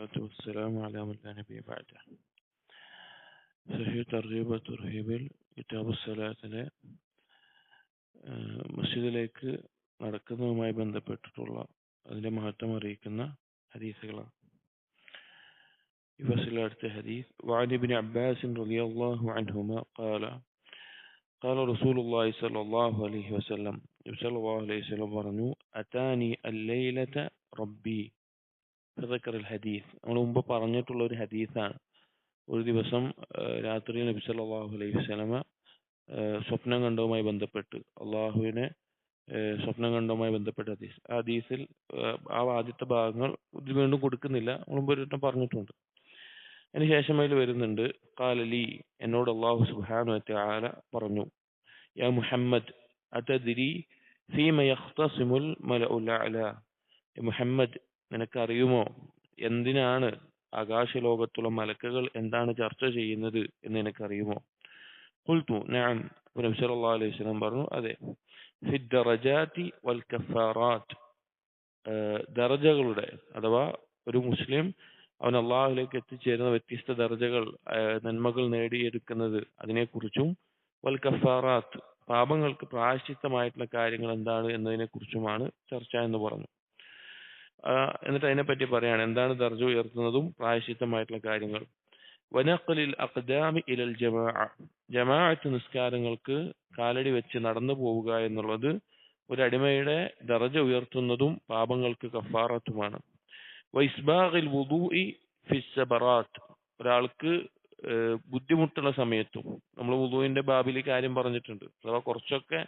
والصلاة والسلام على من لا نبي بعده സഹീ തർജീബ് തുർഹീബിൽ കിതാബ് സലാത്തിലെ മസ്ജിദിലേക്ക് നടക്കുന്നതുമായി ബന്ധപ്പെട്ടിട്ടുള്ള അതിന്റെ മഹത്വം അറിയിക്കുന്ന ഹദീസുകളാണ് ഈ ഫസിലെ അടുത്ത ഹദീസ് وعن ابن عباس رضي الله عنهما قال قال رسول الله صلى الله عليه وسلم صلى الله عليه وسلم പറഞ്ഞു أتاني الليلة ربي തദക്കറിൽ ഹദീസ്. നമ്മൾ മുമ്പ് പറഞ്ഞിട്ടുള്ള ഒരു ഹദീസാണ്. ഒരു ദിവസം രാത്രി നബി സല്ലല്ലാഹു അലൈഹി വസല്ലമ സ്വപ്നം കണ്ടവുമായി ബന്ധപ്പെട്ട് അള്ളാഹുവിനെ സ്വപ്നം കണ്ടവുമായി ബന്ധപ്പെട്ട ഹദീസ്. ആ ഹദീസിൽ ആ ആദ്യത്തെ ഭാഗങ്ങൾ ഇത് വീണ്ടും കൊടുക്കുന്നില്ല. മുമ്പ് ഒരു വട്ടം പറഞ്ഞിട്ടുണ്ട് അതിനുശേഷം അതിൽ വരുന്നുണ്ട് കാലലി എന്നോട് അള്ളാഹു സുബാനു ആല പറഞ്ഞു. യാ മുഹമ്മദ് അതദിരി ഫീമ യഖ്തസിമുൽ മലഉൽ അഅല. മുഹമ്മദ് നിനക്കറിയുമോ? എന്തിനാണ് ആകാശലോകത്തുള്ള മലക്കുകൾ എന്താണ് ചർച്ച ചെയ്യുന്നത് എന്ന് നിനക്കറിയുമോ? ഖുൽതു ഞാൻ അലൈഹി വസല്ലം പറഞ്ഞു അതെ ഫി ദറജാതി വൽ ദർജകളുടെ അഥവാ ഒരു മുസ്ലിം അവൻ അള്ളാഹുലേക്ക് എത്തിച്ചേരുന്ന വ്യത്യസ്ത ദർജകൾ നന്മകൾ നേടിയെടുക്കുന്നത് അതിനെക്കുറിച്ചും വൽ കഫാറാത്ത് പാപങ്ങൾക്ക് പ്രായശ്ചിത്തമായിട്ടുള്ള കാര്യങ്ങൾ എന്താണ് എന്നതിനെ കുറിച്ചുമാണ് ചർച്ച എന്ന് പറഞ്ഞു. എന്നിട്ട് അതിനെ പറ്റി പറയാണ് എന്താണ് ദർജ ഉയർത്തുന്നതും പ്രായശിത്തമായിട്ടുള്ള കാര്യങ്ങൾ? വനഖലിൽ അഖ്ദാമി ഇലൽ ജമാ ജമാഅത്ത് നിസ്കാരങ്ങൾക്ക് കാലടി വെച്ച് നടന്നു പോവുക എന്നുള്ളത് ഒരു അടിമയുടെ ദർജ ഉയർത്തുന്നതും പാപങ്ങൾക്ക് കഫാറത്തുമാണ്. വൈസ്ബാഖിൽ വുദൂഇ ഫിസ്സബറാത്ത് ഒരാൾക്ക് ബുദ്ധിമുട്ടുള്ള സമയത്തും നമ്മൾ വുദുവിന്റെ ബാബിൽ കാര്യം പറഞ്ഞിട്ടുണ്ട്. അഥവാ കുറച്ചൊക്കെ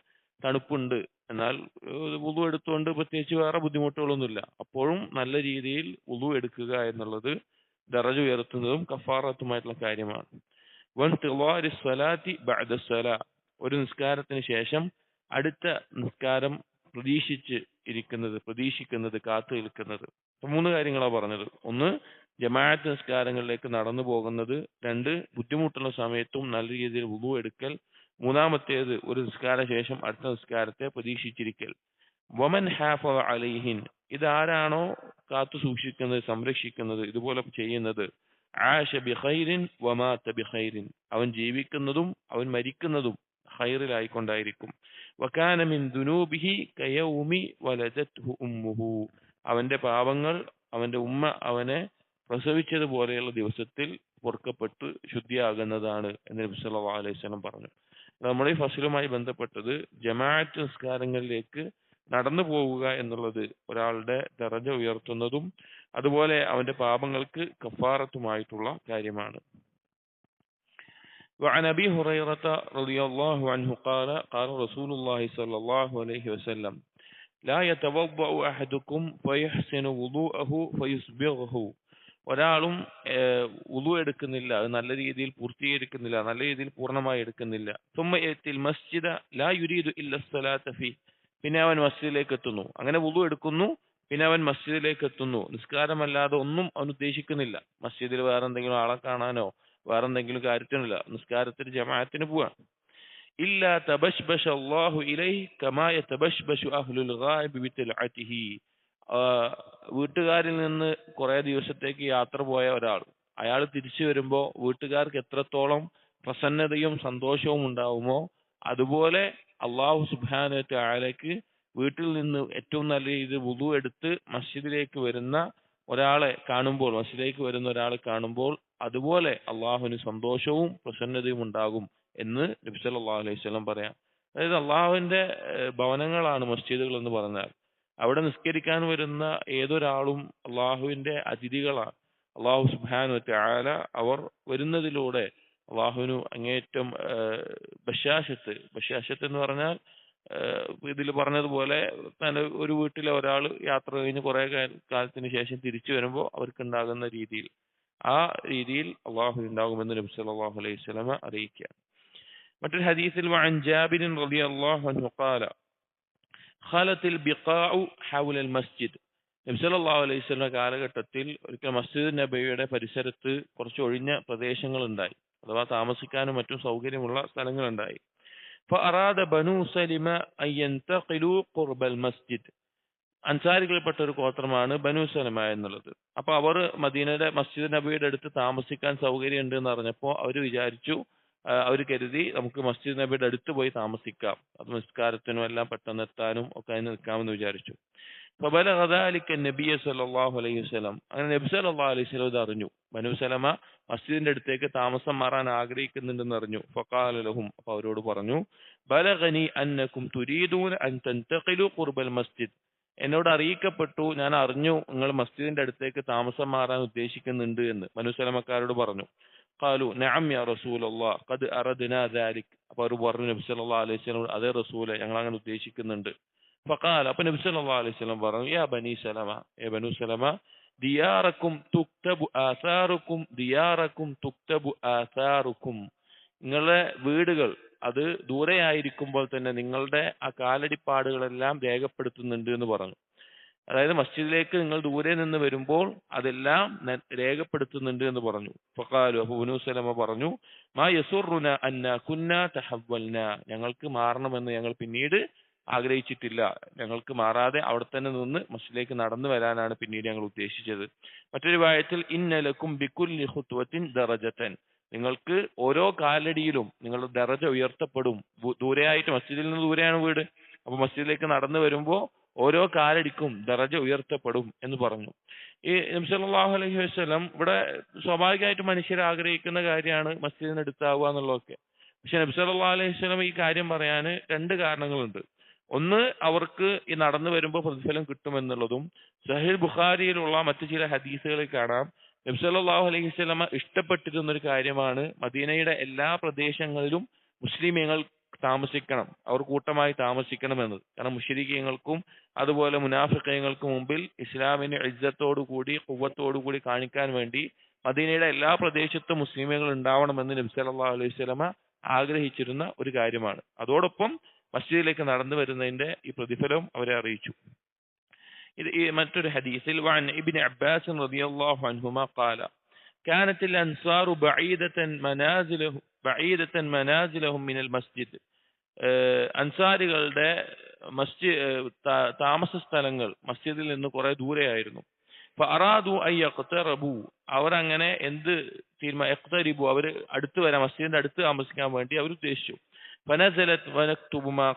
തണുപ്പുണ്ട്. എന്നാൽ വുളു എടുത്തുകൊണ്ട് പ്രത്യേകിച്ച് വേറെ ബുദ്ധിമുട്ടുകളൊന്നുമില്ല. അപ്പോഴും നല്ല രീതിയിൽ വുളു എടുക്കുക എന്നുള്ളത് ദറജ ഉയർത്തുന്നതും കഫാറത്തുമായിട്ടുള്ള കാര്യമാണ്. വൻ സ്വലാത്തി ബഅദ സ്വലാ. ഒരു നിസ്കാരത്തിന് ശേഷം അടുത്ത നിസ്കാരം പ്രതീക്ഷിച്ച് ഇരിക്കുന്നത് പ്രതീക്ഷിക്കുന്നത് കാത്തു നിൽക്കുന്നത്. മൂന്ന് കാര്യങ്ങളാണ് പറഞ്ഞത്. ഒന്ന് ജമാഅത്ത് നിസ്കാരങ്ങളിലേക്ക് നടന്നു പോകുന്നത്. രണ്ട് ബുദ്ധിമുട്ടുള്ള സമയത്തും നല്ല രീതിയിൽ വുളു എടുക്കൽ. മൂന്നാമത്തേത് ഒരു നിസ്കാര ശേഷം അടുത്ത നിസ്കാരത്തെ പ്രതീക്ഷിച്ചിരിക്കൽ. വമൻ ഹാഫ അലൈഹിൻ ആരാണോ കാത്തു സൂക്ഷിക്കുന്നത് സംരക്ഷിക്കുന്നത് ഇതുപോലെ ചെയ്യുന്നത്? ആഷ ബിഹൈരിൻ വമാത ബിഹൈരിൻ അവൻ ജീവിക്കുന്നതും അവൻ മരിക്കുന്നതും ഹൈറിലായിക്കൊണ്ടായിരിക്കും വക്കാനമിൻ മിൻ ദുനൂബിഹി കയൗമി വലജത് ഉമ്മുഹു. അവന്റെ പാപങ്ങൾ അവന്റെ ഉമ്മ അവനെ പ്രസവിച്ചതുപോലെയുള്ള ദിവസത്തിൽ പൊറുക്കപ്പെട്ട് ശുദ്ധിയാകുന്നതാണ് എന്ന് നബി സല്ലല്ലാഹു അലൈഹി വസല്ലം പറഞ്ഞു നമ്മുടെ ഈ ഫസലുമായി ബന്ധപ്പെട്ടത് ജമാഅത്ത് നിസ്കാരങ്ങളിലേക്ക് നടന്നു പോവുക എന്നുള്ളത് ഒരാളുടെ ദറജ ഉയർത്തുന്നതും അതുപോലെ അവന്റെ പാപങ്ങൾക്ക് കഫാറത്തുമായിട്ടുള്ള കാര്യമാണ് وعن أبي هريرة رضي الله عنه قال قال رسول الله صلى الله عليه وسلم لا يتوضأ أحدكم فيحسن وضوءه فيسبغه ഒരാളും ഉളു എടുക്കുന്നില്ല. അത് നല്ല രീതിയിൽ പൂർത്തീകരിക്കുന്നില്ല. നല്ല രീതിയിൽ പൂർണമായി എടുക്കുന്നില്ല. തുമ്മയത്തിൽ മസ്ജിദ ലാ യുരീദു ഇല്ല ഫി പിന്നെ അവൻ മസ്ജിദിലേക്ക് എത്തുന്നു. അങ്ങനെ ഉളു എടുക്കുന്നു. പിന്നെ അവൻ മസ്ജിദിലേക്ക് എത്തുന്നു. നിസ്കാരമല്ലാതെ ഒന്നും അവൻ ഉദ്ദേശിക്കുന്നില്ല. മസ്ജിദിൽ വേറെ എന്തെങ്കിലും ആളെ കാണാനോ വേറെ എന്തെങ്കിലും കാര്യത്തിനില്ല. നിസ്കാരത്തിന് ജമാഅത്തിന് പോവാണ് ഇല്ല തബശ്ബഷ അല്ലാഹു ഇലൈഹി കമാ യതബശ്ബഷു അഹ്ലുൽ ഗായിബി ബിതൽഅതിഹി. വീട്ടുകാരിൽ നിന്ന് കുറെ ദിവസത്തേക്ക് യാത്ര പോയ ഒരാൾ. അയാൾ തിരിച്ചു വരുമ്പോൾ വീട്ടുകാർക്ക് എത്രത്തോളം പ്രസന്നതയും സന്തോഷവും ഉണ്ടാവുമോ അതുപോലെ അള്ളാഹു സുബാന ആലയ്ക്ക് വീട്ടിൽ നിന്ന് ഏറ്റവും നല്ല രീതിയിൽ വുളു എടുത്ത് മസ്ജിദിലേക്ക് വരുന്ന ഒരാളെ കാണുമ്പോൾ മസ്ജിദിലേക്ക് വരുന്ന ഒരാളെ കാണുമ്പോൾ അതുപോലെ അള്ളാഹുവിന് സന്തോഷവും പ്രസന്നതയും ഉണ്ടാകും എന്ന് നബി സല്ലല്ലാഹു അലൈഹി വസല്ലം പറയാം. അതായത് അള്ളാഹുവിന്റെ ഭവനങ്ങളാണ് മസ്ജിദുകൾ എന്ന് പറഞ്ഞാൽ. അവിടെ നിസ്കരിക്കാൻ വരുന്ന ഏതൊരാളും അള്ളാഹുവിന്റെ അതിഥികളാണ്. അള്ളാഹു സുബാനു ആല അവർ വരുന്നതിലൂടെ അള്ളാഹുവിനു അങ്ങേറ്റം ബഷാശത്ത് ബഷാശത്ത് എന്ന് പറഞ്ഞാൽ ഇതിൽ പറഞ്ഞതുപോലെ തന്നെ ഒരു വീട്ടിലെ ഒരാൾ യാത്ര കഴിഞ്ഞ് കുറെ കാലത്തിന് ശേഷം തിരിച്ചു വരുമ്പോൾ അവർക്ക് ഉണ്ടാകുന്ന രീതിയിൽ. ആ രീതിയിൽ അള്ളാഹു ഉണ്ടാകുമെന്ന് നബി സല്ലല്ലാഹു അലൈഹി വസല്ലമ അറിയിക്കുക മറ്റൊരു ഹദീസിൽ വഅൻ ജാബിർ റളിയല്ലാഹു അൻഹു ഖാല ഖലത്തിൽ ബിഖാഉ ഹൗലൽ മസ്ജിദ്. നബി സല്ലല്ലാഹു അലൈഹി വസല്ലം കാലഘട്ടത്തിൽ ഒരിക്കൽ മസ്ജിദ് നബിയുടെ പരിസരത്ത് കുറച്ച് ഒഴിഞ്ഞ പ്രദേശങ്ങളുണ്ടായി. അഥവാ താമസിക്കാനും മറ്റും സൗകര്യമുള്ള സ്ഥലങ്ങളുണ്ടായി. ഫറാദ ബനു സലിമ അയ്യന്തഖിലു ഖുർബൽ മസ്ജിദ്. അൻസാരികളിൽപ്പെട്ട ഒരു ഗോത്രമാണ് ബനു സലിമ എന്നുള്ളത്. അപ്പോൾ അവർ മദീനയുടെ മസ്ജിദ് നബിയുടെ അടുത്ത് താമസിക്കാൻ സൗകര്യമുണ്ട് എന്ന് അറിഞ്ഞപ്പോൾ അവർ വിചാരിച്ചു അവർ കരുതി നമുക്ക് മസ്ജിദ് നബിയുടെ അടുത്ത് പോയി താമസിക്കാം. അത് നിസ്കാരത്തിനും എല്ലാം പെട്ടെന്ന് എത്താനും ഒക്കെ അതിന് നിൽക്കാമെന്ന് വിചാരിച്ചു. ഫബല നബിയ സല്ലാഹു അലൈഹി വസ്ലം അങ്ങനെ നബി സല്ലാ അലൈഹി സ്വലം ഇത് അറിഞ്ഞു. ബനുസലമ മസ്ജിദിന്റെ അടുത്തേക്ക് താമസം മാറാൻ ആഗ്രഹിക്കുന്നുണ്ടെന്ന് അറിഞ്ഞു. ഫക്കാലും അപ്പൊ അവരോട് പറഞ്ഞു ബലഗനി അന്നക്കും തുരീദൂൻ അൻ തന്തഖിലു ഖുർബൽ മസ്ജിദ്. എന്നോട് അറിയിക്കപ്പെട്ടു ഞാൻ അറിഞ്ഞു നിങ്ങൾ മസ്ജിദിന്റെ അടുത്തേക്ക് താമസം മാറാൻ ഉദ്ദേശിക്കുന്നുണ്ട് എന്ന്. മനുസലമക്കാരോട് പറഞ്ഞു. ഖാലു നഅം യാ റസൂലല്ലാഹ് ഖദ് അറദ്നാ ദാലിക് النبي അവർ പറഞ്ഞു നബി സല്ലല്ലാഹു അലൈഹി വസല്ലം അതേ റസൂലെ ഞങ്ങൾ അങ്ങനെ ഉദ്ദേശിക്കുന്നുണ്ട്. ഫഖാല النبي നബി الله عليه وسلم പറഞ്ഞു يا بني സലമ يا بنو സലമ ദിയാറക്കും തുക്തബു ആസാറുക്കും ദിയാറക്കും തുക്തബു ആസാറുക്കും. നിങ്ങളുടെ വീടുകൾ അത് ദൂരെ ആയിരിക്കുമ്പോൾ തന്നെ നിങ്ങളുടെ ആ കാലടിപ്പാടുകളെല്ലാം രേഖപ്പെടുത്തുന്നുണ്ട് എന്ന് പറഞ്ഞു. അതായത് മസ്ജിദിലേക്ക് നിങ്ങൾ ദൂരെ നിന്ന് വരുമ്പോൾ അതെല്ലാം രേഖപ്പെടുത്തുന്നുണ്ട് എന്ന് പറഞ്ഞു. ഫഖാലു അബൂ ബനു പറഞ്ഞു മാ യസുറുന അന്ന കുന്ന തഹവൽന ഞങ്ങൾക്ക് മാറണമെന്ന് ഞങ്ങൾ പിന്നീട് ആഗ്രഹിച്ചിട്ടില്ല. ഞങ്ങൾക്ക് മാറാതെ അവിടെ തന്നെ നിന്ന് മസ്ജിദിലേക്ക് നടന്നു വരാനാണ് പിന്നീട് ഞങ്ങൾ ഉദ്ദേശിച്ചത്. മറ്റൊരു വായത്തിൽ ഇന്നലക്കും ബിക്കുല്ലി ഹുത്വത്തിൻ ദറജത്തൻ നിങ്ങൾക്ക് ഓരോ കാലടിയിലും നിങ്ങളുടെ ദറജ ഉയർത്തപ്പെടും. ദൂരെയായിട്ട് മസ്ജിദിൽ നിന്ന് ദൂരെയാണ് വീട്. അപ്പൊ മസ്ജിദിലേക്ക് നടന്നു വരുമ്പോൾ ഓരോ കാലടിക്കും ദറജ ഉയർത്തപ്പെടും എന്ന് പറഞ്ഞു. ഈ നബി സല്ലല്ലാഹു അലൈഹി വസല്ലം ഇവിടെ സ്വാഭാവികമായിട്ട് മനുഷ്യർ ആഗ്രഹിക്കുന്ന കാര്യമാണ് മസ്ജിദിന് അടുത്താവുക എന്നുള്ളതൊക്കെ. പക്ഷെ നബി സല്ലല്ലാഹു അലൈഹി വസല്ലം ഈ കാര്യം പറയാൻ രണ്ട് കാരണങ്ങളുണ്ട്. ഒന്ന് അവർക്ക് ഈ നടന്നു വരുമ്പോൾ പ്രതിഫലം കിട്ടുമെന്നുള്ളതും സഹിൽ ബുഖാരിയിലുള്ള മറ്റു ചില ഹദീസുകളെ കാണാം. നബ്സല്ലാഹു അലൈഹി വസല്ലമ ഇഷ്ടപ്പെട്ടിരുന്ന ഒരു കാര്യമാണ് മദീനയുടെ എല്ലാ പ്രദേശങ്ങളിലും മുസ്ലിമീങ്ങൾ താമസിക്കണം അവർ കൂട്ടമായി താമസിക്കണം എന്നത് കാരണം മുഷരിക്കീങ്ങൾക്കും അതുപോലെ മുനാഫിക്കയങ്ങൾക്ക് മുമ്പിൽ ഇസ്ലാമിന് ഇജ്ജത്തോടു കൂടി കുവ്വത്തോടു കൂടി കാണിക്കാൻ വേണ്ടി മദീനയുടെ എല്ലാ പ്രദേശത്തും മുസ്ലിമുകൾ ഉണ്ടാവണമെന്ന് നബി സല്ലല്ലാഹു അലൈഹി വസല്ലമ ആഗ്രഹിച്ചിരുന്ന ഒരു കാര്യമാണ് അതോടൊപ്പം മസ്ജിദിലേക്ക് നടന്നു വരുന്നതിന്റെ ഈ പ്രതിഫലവും അവരെ അറിയിച്ചു ഇത് ഈ മറ്റൊരു ഹദീസിൽ وعن ابن عباس رضي الله عنهما قال كانت الأنصار بعيدة منازلهم بعيدة منازلهم من المسجد ഏഹ് അൻസാരികളുടെ മസ്ജി താമസ സ്ഥലങ്ങൾ മസ്ജിദിൽ നിന്ന് കുറെ ദൂരെയായിരുന്നു. അപ്പൊ അറാദു ഐ യഖ്തറബു. അവർ അവരങ്ങനെ എന്ത് തീരുമാനം യഖ്തരിബു അവർ അടുത്ത് വരാൻ മസ്ജിദിന്റെ അടുത്ത് താമസിക്കാൻ വേണ്ടി അവർ ഉദ്ദേശിച്ചു. വനക്തുബുമാ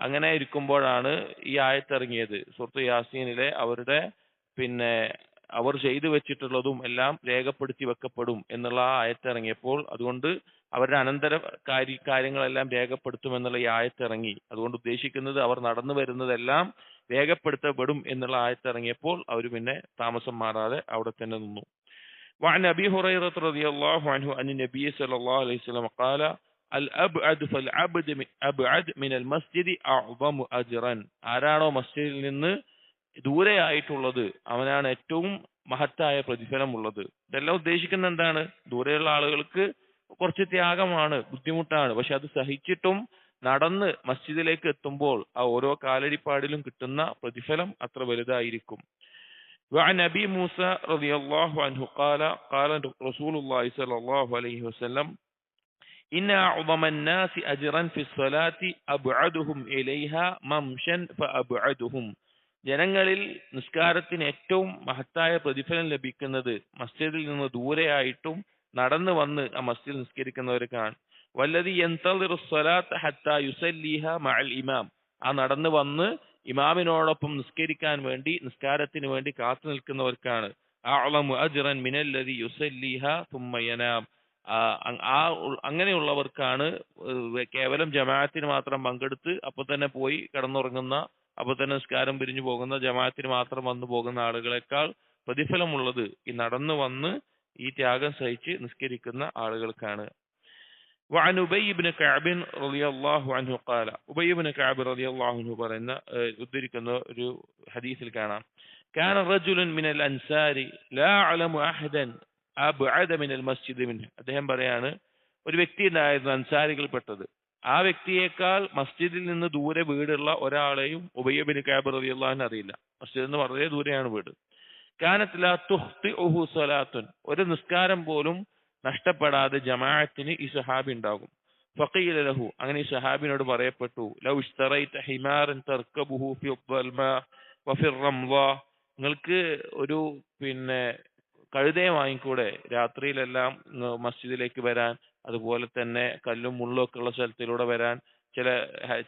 അങ്ങനെ ഇരിക്കുമ്പോഴാണ് ഈ ആയത്തിറങ്ങിയത് സുഹൃത്ത് യാസീനിലെ അവരുടെ പിന്നെ അവർ ചെയ്തു വെച്ചിട്ടുള്ളതും എല്ലാം രേഖപ്പെടുത്തി വെക്കപ്പെടും എന്നുള്ള ആ ആയത്തിറങ്ങിയപ്പോൾ അതുകൊണ്ട് അവരുടെ അനന്തര കാര്യ കാര്യങ്ങളെല്ലാം രേഖപ്പെടുത്തുമെന്നുള്ള ഈ ആയത്തിറങ്ങി അതുകൊണ്ട് ഉദ്ദേശിക്കുന്നത് അവർ നടന്നു വരുന്നതെല്ലാം രേഖപ്പെടുത്തപ്പെടും എന്നുള്ള ആയത്തിറങ്ങിയപ്പോൾ അവർ പിന്നെ താമസം മാറാതെ അവിടെ തന്നെ നിന്നു وعن أبي هريرة رضي الله عنه أن النبي صلى الله عليه وسلم قال الأبعد فالعبد من أبعد من المسجد أعظم أجرا ആരാണോ മസ്ജിദിൽ നിന്ന് ദൂരെയായിട്ടുള്ളത് അവനാണ് ഏറ്റവും മഹത്തായ പ്രതിഫലമുള്ളത് ഇതെല്ലാം ഉദ്ദേശിക്കുന്ന എന്താണ് ദൂരെയുള്ള ആളുകൾക്ക് കുറച്ച് ത്യാഗമാണ് ബുദ്ധിമുട്ടാണ് പക്ഷെ അത് സഹിച്ചിട്ടും നടന്ന് മസ്ജിദിലേക്ക് എത്തുമ്പോൾ ആ ഓരോ കാലടിപ്പാടിലും കിട്ടുന്ന പ്രതിഫലം അത്ര വലുതായിരിക്കും وعن أبي موسى رضي الله عنه قال قال رسول الله صلى الله عليه وسلم إن أعظم الناس أجرا في الصلاة أبعدهم إليها ممشا فأبعدهم ജനങ്ങളിൽ നിസ്കാരത്തിന് ഏറ്റവും മഹത്തായ പ്രതിഫലം ലഭിക്കുന്നത് മസ്ജിദിൽ നിന്ന് ദൂരെയായിട്ടും നടന്നു വന്ന് ആ മസ്ജിദ് നിസ്കരിക്കുന്നവർക്കാണ് വല്ലതി ഇമാം. ആ നടന്നു വന്ന് ഇമാമിനോടൊപ്പം നിസ്കരിക്കാൻ വേണ്ടി നിസ്കാരത്തിന് വേണ്ടി കാത്തു നിൽക്കുന്നവർക്കാണ്. ആ അങ്ങനെയുള്ളവർക്കാണ് കേവലം ജമാഅത്തിന് മാത്രം പങ്കെടുത്ത് അപ്പൊ തന്നെ പോയി കിടന്നുറങ്ങുന്ന അപ്പൊ തന്നെ നിസ്കാരം പിരിഞ്ഞു പോകുന്ന ജമാഅത്തിന് മാത്രം വന്നു പോകുന്ന ആളുകളെക്കാൾ പ്രതിഫലമുള്ളത് ഈ നടന്നു വന്ന് ഈ ത്യാഗം സഹിച്ച് നിസ്കരിക്കുന്ന ആളുകൾക്കാണ് وعن أبي بن كعب رضي الله عنه قال أبي بن كعب رضي الله عنه പറയുന്ന ഏഹ് ഉദ്ധരിക്കുന്ന ഒരു ഹദീസിൽ കാണാം كان رجل من الأنصار لا أعلم أحدا أبعد من المسجد منه അദ്ദേഹം പറയാണ് ഒരു വ്യക്തി ഉണ്ടായിരുന്നു അൻസാരികൾപ്പെട്ടത് ആ വ്യക്തിയേക്കാൾ മസ്ജിദിൽ നിന്ന് ദൂരെ വീടുള്ള ഒരാളെയും ഉബയ്യബിന് കാബർ അലി അറിയില്ല. മസ്ജിദിൽ നിന്ന് വളരെ ദൂരെയാണ് വീട്. കാനത്തില തുഹ്തി ഉഹു സലാത്തുൻ ഒരു നിസ്കാരം പോലും നഷ്ടപ്പെടാതെ ജമാഅത്തിന് ഈ സഹാബി ഉണ്ടാകും. ഫക്കീലഹു അങ്ങനെ ഈ സഹാബിനോട് പറയപ്പെട്ടു ലൗ ഹിമാരൻ നിങ്ങൾക്ക് ഒരു പിന്നെ കഴുതയെ വാങ്ങിക്കൂടെ? രാത്രിയിലെല്ലാം മസ്ജിദിലേക്ക് വരാൻ. അതുപോലെ തന്നെ കല്ലും മുള്ളും ഒക്കെ ഉള്ള സ്ഥലത്തിലൂടെ വരാൻ ചില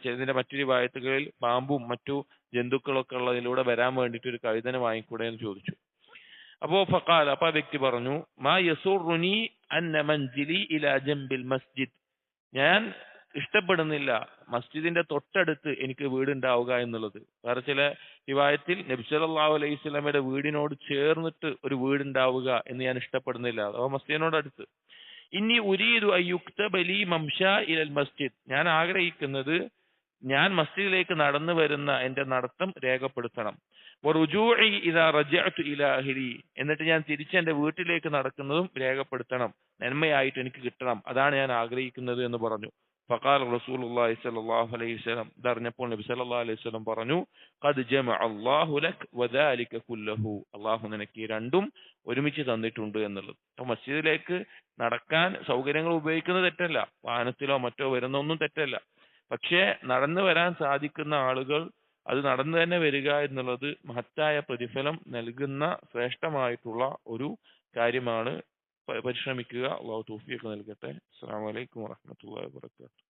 ചിലതിന്റെ മറ്റൊരു വായത്തുകളിൽ പാമ്പും മറ്റു ജന്തുക്കളൊക്കെ ഉള്ളതിലൂടെ വരാൻ വേണ്ടിയിട്ട് ഒരു കഴുതനെ വാങ്ങിക്കൂടെ എന്ന് ചോദിച്ചു. അപ്പോ ഫക്കാൽ അപ്പൊ ആ വ്യക്തി പറഞ്ഞു മാ യസൂറുനി അന്ന മൻസിലി ഇലാ ജംബിൽ മസ്ജിദ്. ഞാൻ ഇഷ്ടപ്പെടുന്നില്ല മസ്ജിദിന്റെ തൊട്ടടുത്ത് എനിക്ക് വീടുണ്ടാവുക എന്നുള്ളത്. വേറെ ചില വിവാഹത്തിൽ നബി സല്ലല്ലാഹു അലൈഹി സ്വലമയുടെ വീടിനോട് ചേർന്നിട്ട് ഒരു വീടുണ്ടാവുക എന്ന് ഞാൻ ഇഷ്ടപ്പെടുന്നില്ല. അഥവാ മസ്ജിദിനോട് അടുത്ത്. ഇനി ഉരീദു അയ്യുക്തബലി മംഷ ഇലൽ മസ്ജിദ്. ഞാൻ ആഗ്രഹിക്കുന്നത് ഞാൻ മസ്ജിദിലേക്ക് നടന്നു വരുന്ന എന്റെ നടത്തം രേഖപ്പെടുത്തണം. എന്നിട്ട് ഞാൻ തിരിച്ച് എന്റെ വീട്ടിലേക്ക് നടക്കുന്നതും രേഖപ്പെടുത്തണം. നന്മയായിട്ട് എനിക്ക് കിട്ടണം. അതാണ് ഞാൻ ആഗ്രഹിക്കുന്നത് എന്ന് പറഞ്ഞു. ഫഖാൽ റസൂലുള്ളാഹി സ്വല്ലല്ലാഹു അലൈഹി വസല്ലം ഇതറിഞ്ഞപ്പോൾ നബി സല്ലല്ലാഹു അലൈഹി വസല്ലം പറഞ്ഞു ഖദ് ജമഅ അല്ലാഹു ലക് വദാലിക കുല്ലഹു അല്ലാഹു നിനക്ക് രണ്ടും ഒരുമിച്ച് തന്നിട്ടുണ്ട് എന്നുള്ളത്. അപ്പോൾ മസ്ജിദിലേക്ക് നടക്കാൻ സൗകര്യങ്ങൾ ഉപയോഗിക്കുന്നത് തെറ്റല്ല. വാഹനത്തിലോ മറ്റോ വരുന്നൊന്നും തെറ്റല്ല. പക്ഷേ നടന്നു വരാൻ സാധിക്കുന്ന ആളുകൾ അത് നടന്നു തന്നെ വരിക എന്നുള്ളത് മഹത്തായ പ്രതിഫലം നൽകുന്ന ശ്രേഷ്ഠമായിട്ടുള്ള ഒരു കാര്യമാണ് പരിശ്രമിക്കുക. അള്ളാഹു തൗഫീഖ് നൽകട്ടെ. അസ്സലാമു അലൈക്കും വറഹ്മത്തുള്ളാഹി വബറകാതുഹു.